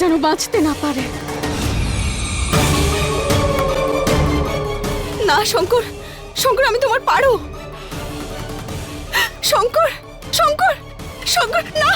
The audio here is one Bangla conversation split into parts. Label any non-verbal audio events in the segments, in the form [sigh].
যেন বাঁচতে না পারে। না শঙ্কর শঙ্কর আমি তোমার পারো। শঙ্কর শঙ্কর শঙ্কর না!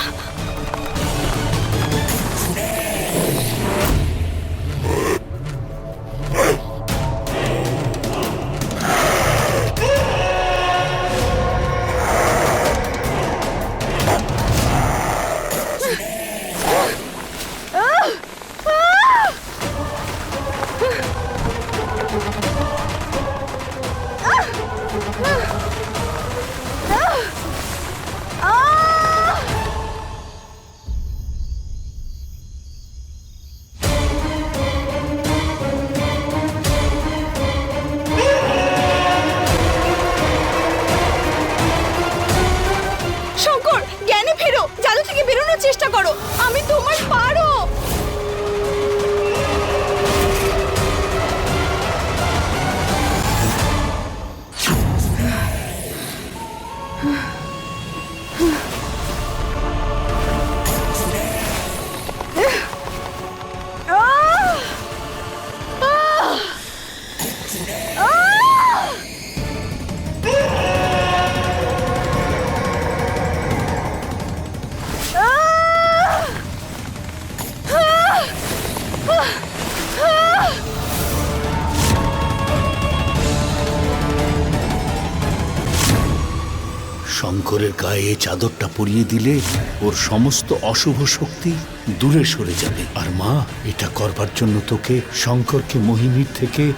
গায়ে এই চাদরটা পরিয়ে দিলে ওর সমস্ত অশুভ শক্তি দূরে সরে যাবে। আর মা এটা করবার জন্য তোকে শঙ্করকে মোহিনীর থেকে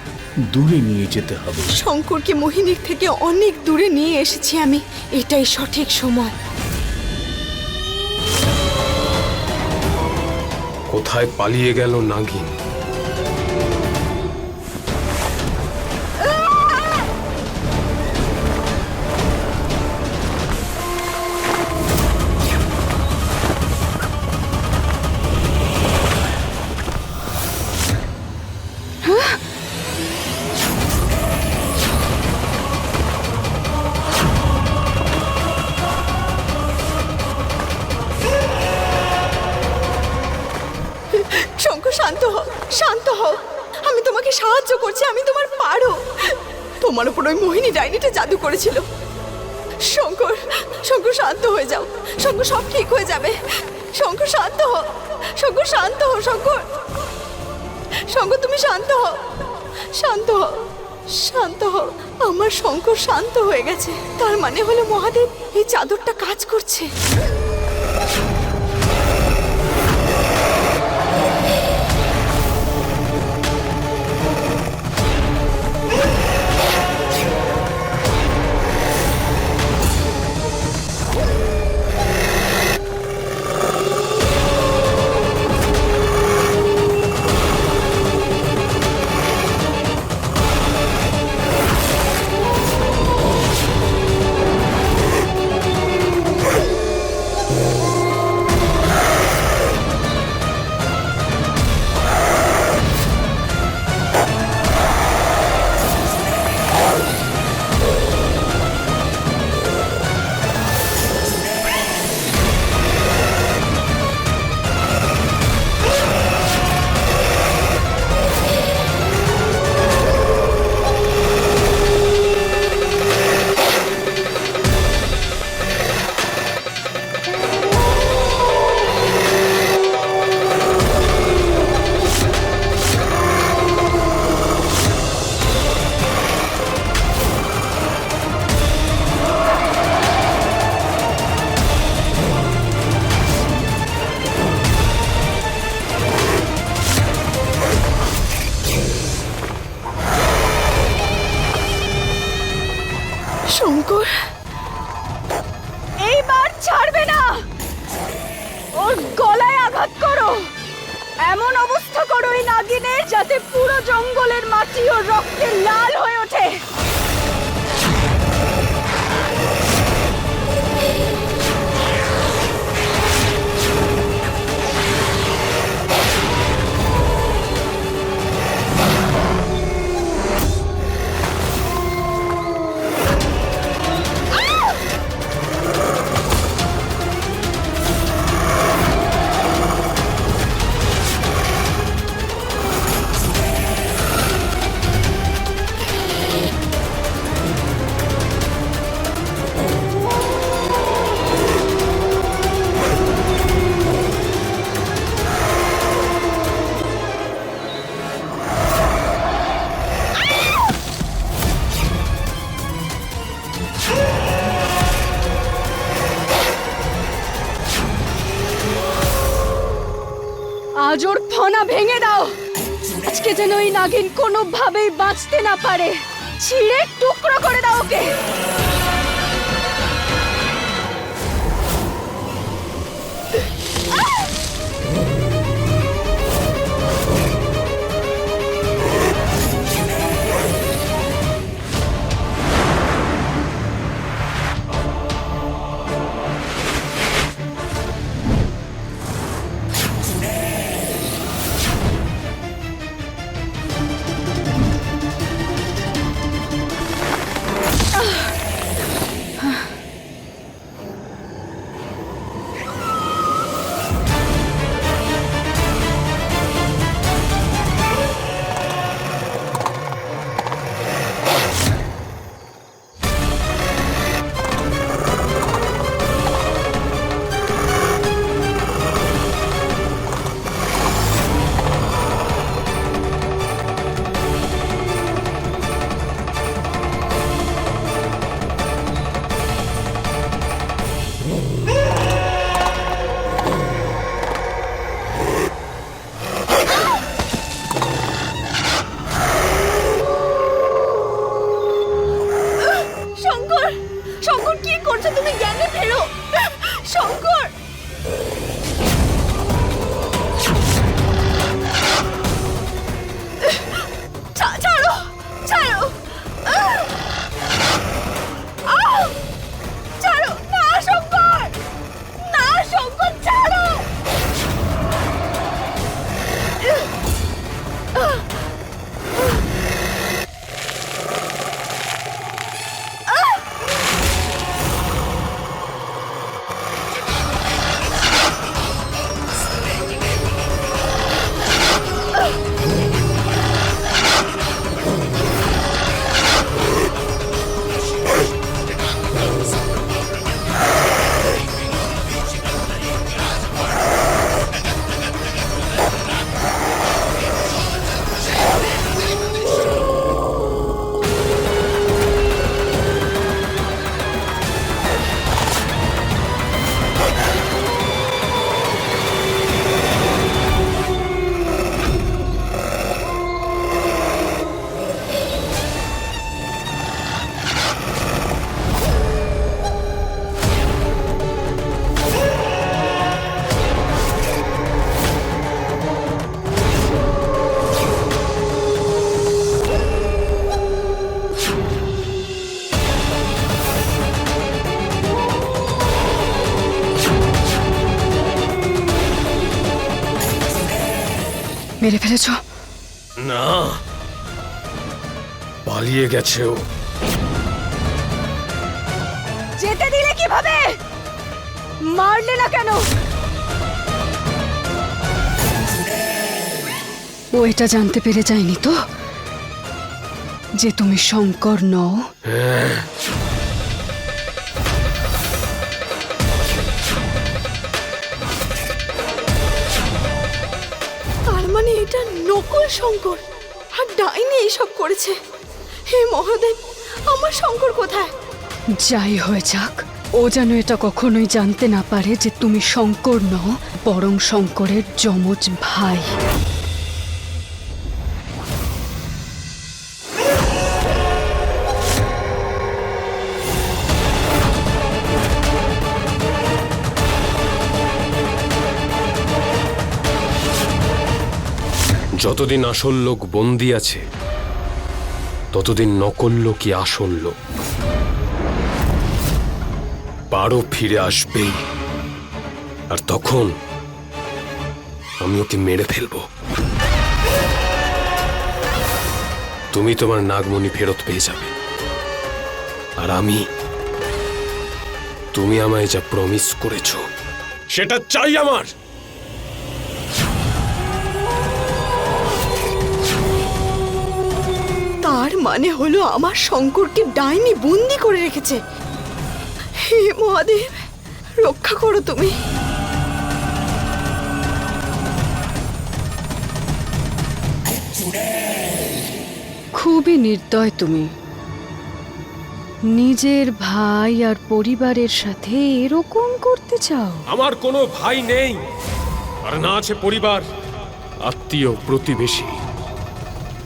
দূরে নিয়ে যেতে হবে। শঙ্করকে মোহিনীর থেকে অনেক দূরে নিয়ে এসেছি আমি। এটাই সঠিক সময়। কোথায় পালিয়ে গেল নাগিন? শঙ্কর, শান্ত হও শান্ত হও। আমি তোমাকে সাহায্য করছি, আমি তোমার পারো। তোমার উপর ওই মোহিনী ডাইনিটা জাদু করেছিল। শঙ্কর শঙ্কর, শান্ত হয়ে যাও। শঙ্কর, সব ঠিক হয়ে যাবে। শঙ্কর, শান্ত হও। শঙ্কর, শান্ত হও, শঙ্কর। শঙ্কর, তুমি শান্ত হও। শান্ত হও শান্ত হও। আমার শঙ্কর শান্ত হয়ে গেছে। তার মানে হলো মহাদেব এই চাদরটা কাজ করছে। লাল হয়ে ওঠে ফনা ভেঙে দাও। আজকে যেন ওই নাগিন কোনোভাবেই বাঁচতে না পারে। ছিঁড়ে টুকরো করে দাও ওকে। মেরে ফেলেছো? না। পালিয়ে গেছে ও। যেতে দিলে কীভাবে? মারলে না কেন? ও এটা জানতে পেরে যায়নি তো? যে তুমি শঙ্কর নও। নকল শঙ্কর আর ডাইনি এইসব করেছে। হে মহাদেব, আমার শঙ্কর কোথায়? যাই হয়ে যাক, ও যেন এটা কখনোই জানতে না পারে যে তুমি শঙ্কর নও, বরং শঙ্করের যমজ ভাই। যতদিন আসল লোক বন্দি আছে, ততদিন নকল লোকই আসল লোক। পারো ফিরে আসবেই। আর তখন আমি ওকে মেরে ফেলব। তুমি তোমার নাগমণি ফেরত পেয়ে যাবে। আর আমি, তুমি আমায় যা প্রমিস করেছ, সেটা চাই আমার। তার মানে হলো আমার শঙ্করকে ডাইনি বন্দি করে রেখেছে। হে মহাদেব রক্ষা করো তুমি। খুবই নির্দয় তুমি। নিজের ভাই আর পরিবারের সাথে এরকম করতে চাও? আমার কোনো ভাই নেই। আর না আছে পরিবার আত্মীয় প্রতিবেশী।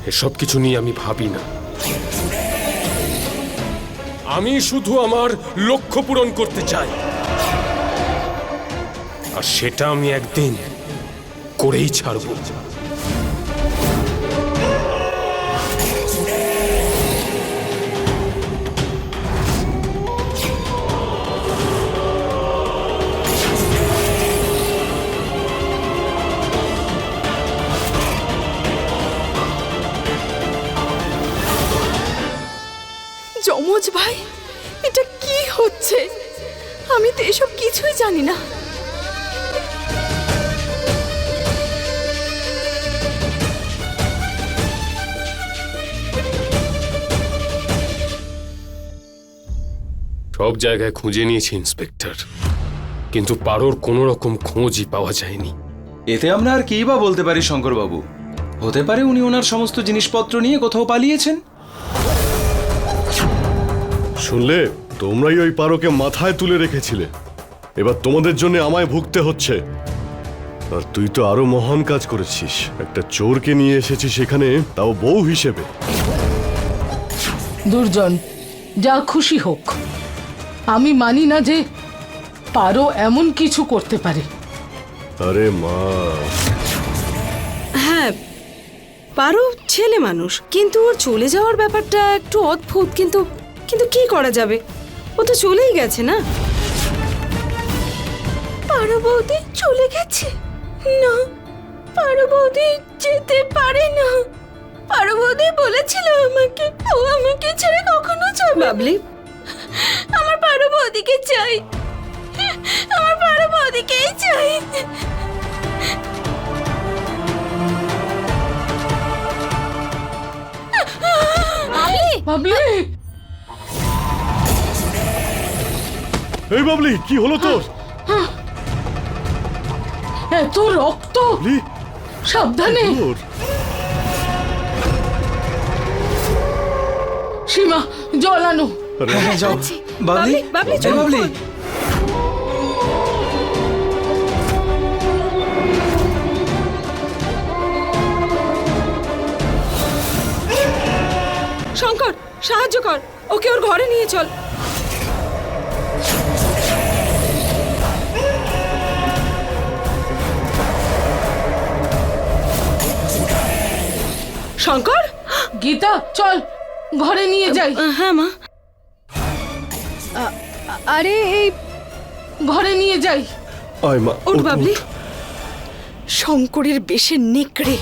এসব কিছু নিয়ে আমি ভাবি না। আমি শুধু আমার লক্ষ্য পূরণ করতে চাই। আর সেটা আমি একদিন করেই ছাড়বো। জায়গায় খুঁজে নিয়েছি ইন্সপেক্টর। কিন্তু পারোর কোনো রকম খোঁজই পাওয়া যায়নি। এতে আমরা আর কী বা বলতে পারি শঙ্করবাবু? হতে পারে উনি ওনার সমস্ত জিনিসপত্র নিয়ে কোথাও পালিয়েছেন? শুনলে তোমরাই ওই পারোকে মাথায় তুলে রেখেছিলে। এবার তোমাদের জন্য আমায় ভুগতে হচ্ছে। আর তুই তো আরও মহান কাজ করেছিস। একটা চোরকে নিয়ে এসেছিস এখানে তাও বউ হিসেবে। দুর্জন যা খুশি হোক। আমি মানি না যে পারো এমন কিছু করতে পারে। আরে মা। হ্যাঁ পারো ছেলে মানুষ কিন্তু ওর চলে যাওয়ার ব্যাপারটা একটু অদ্ভুত কিন্তু কিন্তু কি করা যাবে? ও তো চলেই গেছে না? পারো বৌদি চলে গেছে। না পারো বৌদি যেতে পারে না। পারো বৌদি বলেছিল আমাকে ও আমাকে ছেড়ে কখনো যাবে না। বাবলি আমার পারো বৌদিকে চাই। আমার পারো বৌদিকেই চাই। বাবলি! এই বাবলি কি হলো তোর? এত রক্ত! বাবলি, সাবধানে! তোর সীমা জল আনো। হ্যাঁ যাও। বাবলি? বাবলি, এই বাবলি। শঙ্কর সাহায্য কর। ওকে ওর ঘরে নিয়ে চল। শঙ্কর? গীতা চল ঘরে নিয়ে যাই। হ্যাঁ মা। আরে এই ঘরে নিয়ে যাই। আয় মা বাবলি। শঙ্করের বেশে নেকড়ে।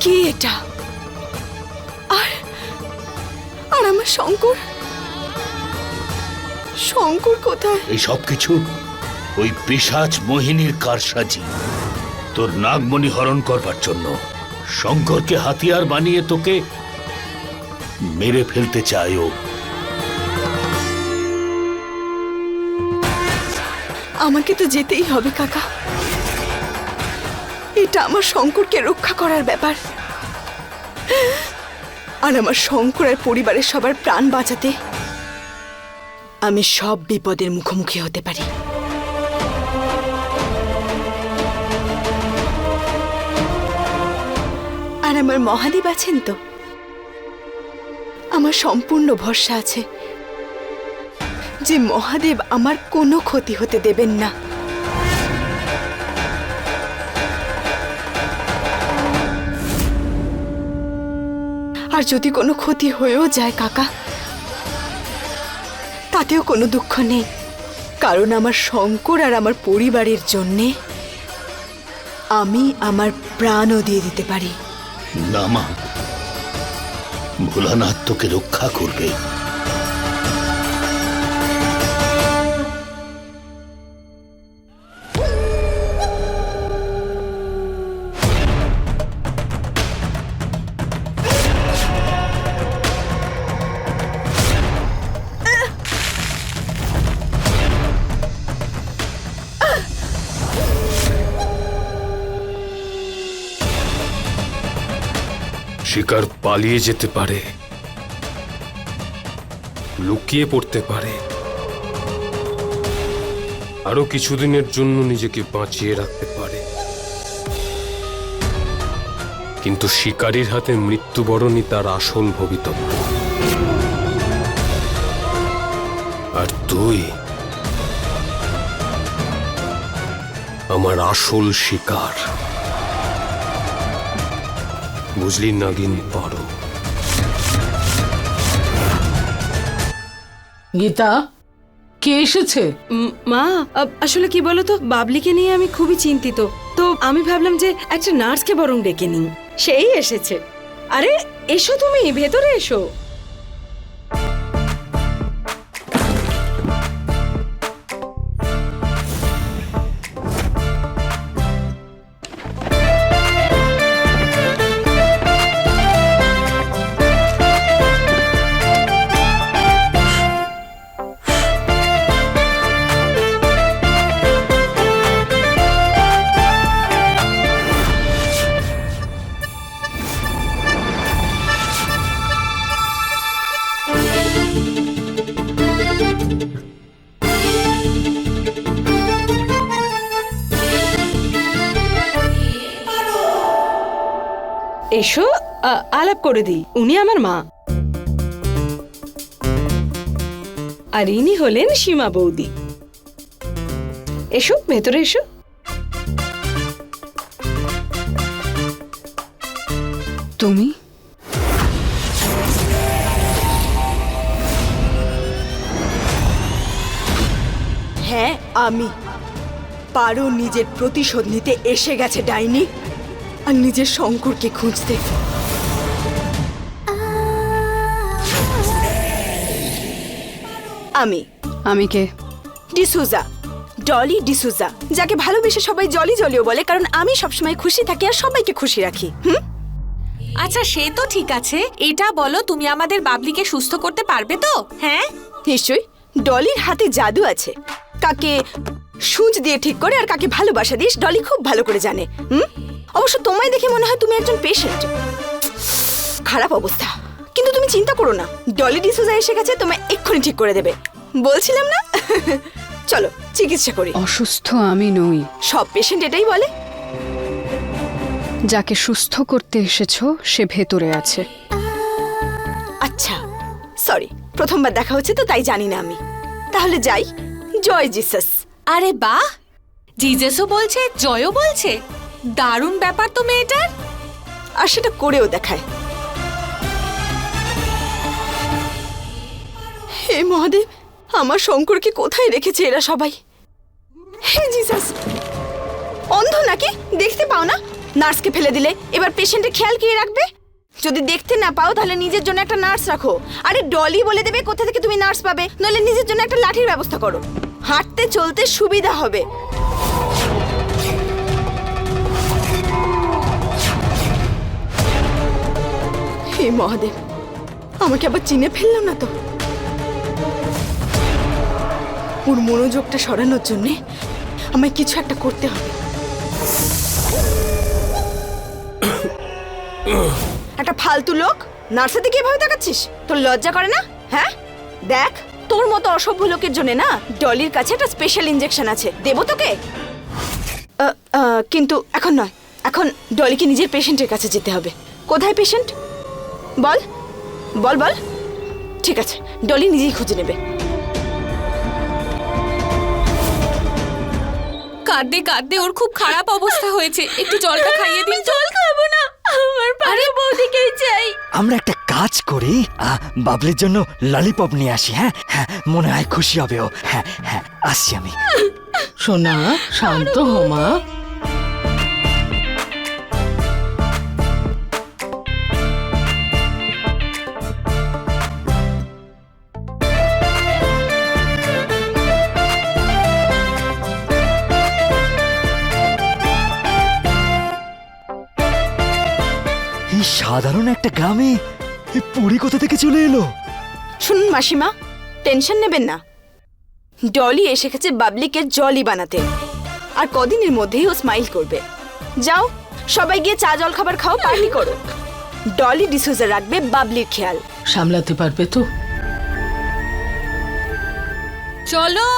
কে এটা? আর আর আমার শঙ্কর? শঙ্কর কোথায়? এই সব কিছু ওই পিসাচ মোহিনীর কারসাজি। তোর নাগমণি হরণ করবার জন্য শঙ্করকে হাতিয়ার বানিয়ে তোকে মেরে ফেলতে চায় ও। আমাকে তো যেতেই হবে, কাকা। এটা আমার শঙ্করকে রক্ষা করার ব্যাপার। আর আমার শঙ্কর আর পরিবারের সবার প্রাণ বাঁচাতে আমি সব বিপদের মুখোমুখি হতে পারি। আর আমার মহাদেব আছেন তো? আমার সম্পূর্ণ ভরসা আছে। যে মহাদেব আমার কোনো ক্ষতি হতে দেবেন না। আর যদি কোনো ক্ষতি হয়েও যায় কাকা, তাতেও কোনো দুঃখ নেই। কারণ আমার শঙ্কর আর আমার পরিবারের জন্যে আমি আমার প্রাণও দিয়ে দিতে পারি। না মা, ভোলানাথ তোকে রক্ষা করবে। শিকার পালিয়ে যেতে পারে, লুকিয়ে পড়তে পারে। আরও কিছুদিনের জন্য নিজেকে বাঁচিয়ে রাখতে পারে। কিন্তু শিকারীর হাতে মৃত্যুবরণই তার আসল ভবিতব্য। আর তুই? আমার আসল শিকার। বুঝলি নাগিন পারো গীতা কে এসেছে? উম, মা আসলে কি বলো তো বাবলিকে নিয়ে আমি খুবই চিন্তিত। তো আমি ভাবলাম যে একটা নার্সকে বরং ডেকে নিই। সেই এসেছে। আরে এসো তুমি ভেতরে এসো। এসো আলাপ করে দিই। উনি আমার মা। আর ইনি হলেন সীমা বৌদি। এসো ভেতরে এসো। তুমি? হ্যাঁ আমি। পারো নিজের প্রতিশোধ নিতে এসে গেছে ডাইনি। আর নিজের শঙ্করকে খুঁজতে। আমি। আমি কে? ডিসুজা। ডলি ডিসুজা। যাকে ভালোবেসে সবাই জলি জলিও বলে কারণ আমি সবসময় খুশি থাকি আর সবাইকে খুশি রাখি। হুম? আচ্ছা সে তো ঠিক আছে। এটা বলো তুমি আমাদের বাবলিকে সুস্থ করতে পারবে তো? হ্যাঁ? নিশ্চয়ই। ডলির হাতে জাদু আছে। কাকে সূচ দিয়ে ঠিক করে আর কাকে ভালোবাসা দিস ডলি খুব ভালো করে জানে। হুম? অবশ্য তোমায় দেখে মনে হয় তুমি একজন পেশেন্ট। খারাপ অবস্থা। কিন্তু তুমি চিন্তা করো না ডলি ডিসোজা এসে গেছে তোমায় এক্ষুনি ঠিক করে দেবে। বলছিলাম না? [laughs] চলো চিকিৎসা করি। অসুস্থ আমি নই। সব পেশেন্ট এটাই বলে? যাকে সুস্থ করতে এসেছ সে ভেতরে আছে। আচ্ছা সরি প্রথমবার দেখা হচ্ছে তো তাই জানি না আমি। তাহলে যাই জয় জিসাস। আরে বাহ! জিজেসও বলছে জয়ও বলছে। দারুণ ব্যাপার তো মেয়েটার। আর সেটা করেও দেখায়। হে মহাদেব, আমার শঙ্করকে কোথায় রেখেছে এরা সবাই? হে জিসাস, অন্ধ নাকি? দেখতে পাও না? নার্সকে ফেলে দিলে, এবার পেশেন্টের খেয়াল কে রাখবে? যদি দেখতে না পাও, তাহলে নিজের জন্য একটা নার্স রাখো। আরে ডলি বলে দেবে, কোথা থেকে তুমি নার্স পাবে? নইলে নিজের জন্য একটা লাঠির ব্যবস্থা করো। হাঁটতে চলতে সুবিধা হবে। হে মহাদেব, আমাকে আবার চিনে ফেললাম না তো। ওর মনোযোগটা সরানোর জন্যে আমায় কিছু একটা করতে হবে। একটা ফালতু লোক নার্সের দিকে এভাবে তাকাচ্ছিস? তোর লজ্জা করে না? হ্যাঁ? দেখ, তোর মতো অসভ্য লোকের জন্য না ডলির কাছে একটা স্পেশাল ইঞ্জেকশন আছে। দেবো তোকে? কিন্তু এখন নয়। এখন ডলিকে নিজের পেশেন্টের কাছে যেতে হবে। কোথায় পেশেন্ট বল। বল বল। ঠিক আছে ডলি নিজেই খুঁজে নেবে। কাঁদতে কাঁদতে ওর খুব খারাপ অবস্থা হয়েছে। একটু জলটা খাইয়ে দিন জল খাব না। আমার পারে বৌদিকেই চাই। আমরা একটা কাজ করি আহ, বাবলির জন্য ললিপপ নিয়ে আসি হ্যাঁ? হ্যাঁ মনে হয় খুশি হবে ও। হ্যাঁ হ্যাঁ আসছি আমি। সোনা শান্ত হো সাধারণ একটা গ্রামে এই পুরী কোথা থেকে চলে এলো? শুনুন মাসিমা টেনশন নেবেন না। ডলি এসে গেছে বাবলিকে জলি বানাতে। আর কদিনের মধ্যেই ও স্মাইল করবে। যাও সবাই গিয়ে চা জল খাবার খাও পার্টি করো। ডলি ডিসুজা রাখবে বাবলির খেয়াল। সামলাতে পারবে তো? চলো।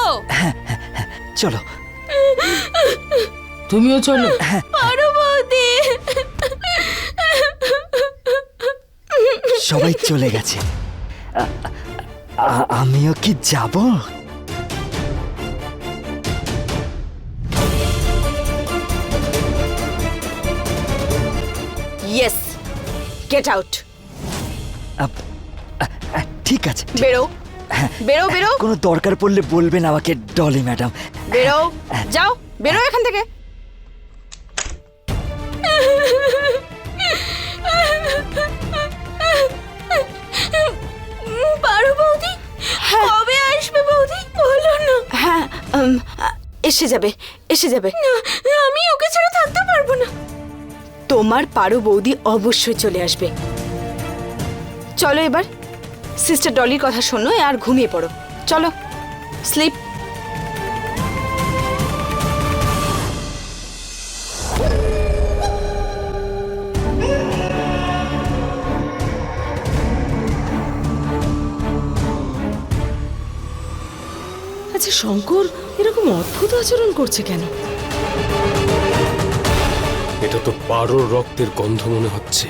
চলো। তুমিও চলো। পারো সবাই চলে গেছে। আমিও কি যাব? ইয়েস গেট আউট ঠিক আছে বেরো। বেরো বেরো। কোনো দরকার পড়লে বলবেন আমাকে ডলি ম্যাডাম। বেরো। যাও বেরো এখান থেকে। এসে যাবে এসে যাবে। আমি ওকে ছাড়া থাকতে পারব না। তোমার পারো বৌদি অবশ্যই চলে আসবে। চলো এবার। সিস্টার ডলির কথা শোনো আর ঘুমিয়ে পড়ো। চলো স্লিপ আচ্ছা শঙ্কর এরকম অদ্ভুত আচরণ করছে কেন? এটা তো পারোর রক্তের গন্ধ মনে হচ্ছে।